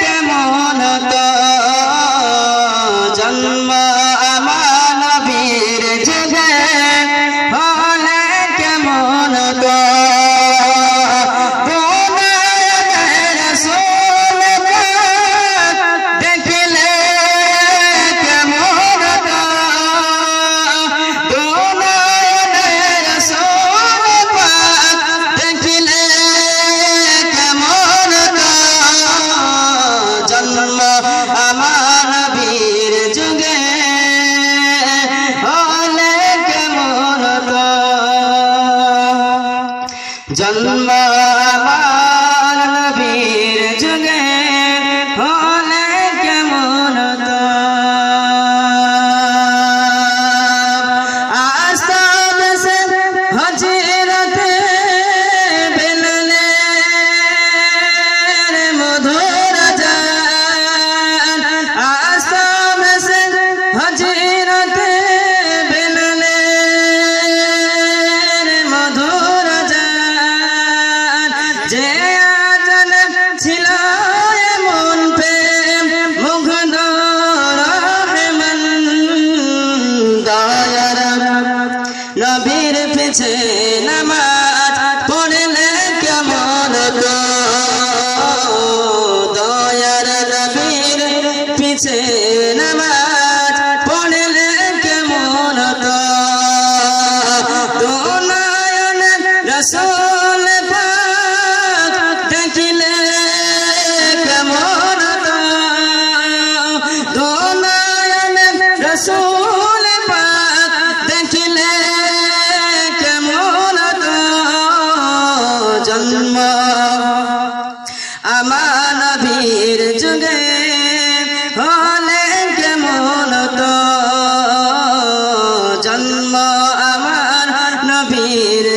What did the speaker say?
কেমন জন্ম আমার বীর যুগে। জন্ম নবীর পিছে নামাজ পড়লে কেমন গো? দয়ার নবীর পিছে নামাজ পড়লে কেমন গো? দুনায়ন রসুল পাক দেখিলে কেমন গো? দুনায়ন রসুল خير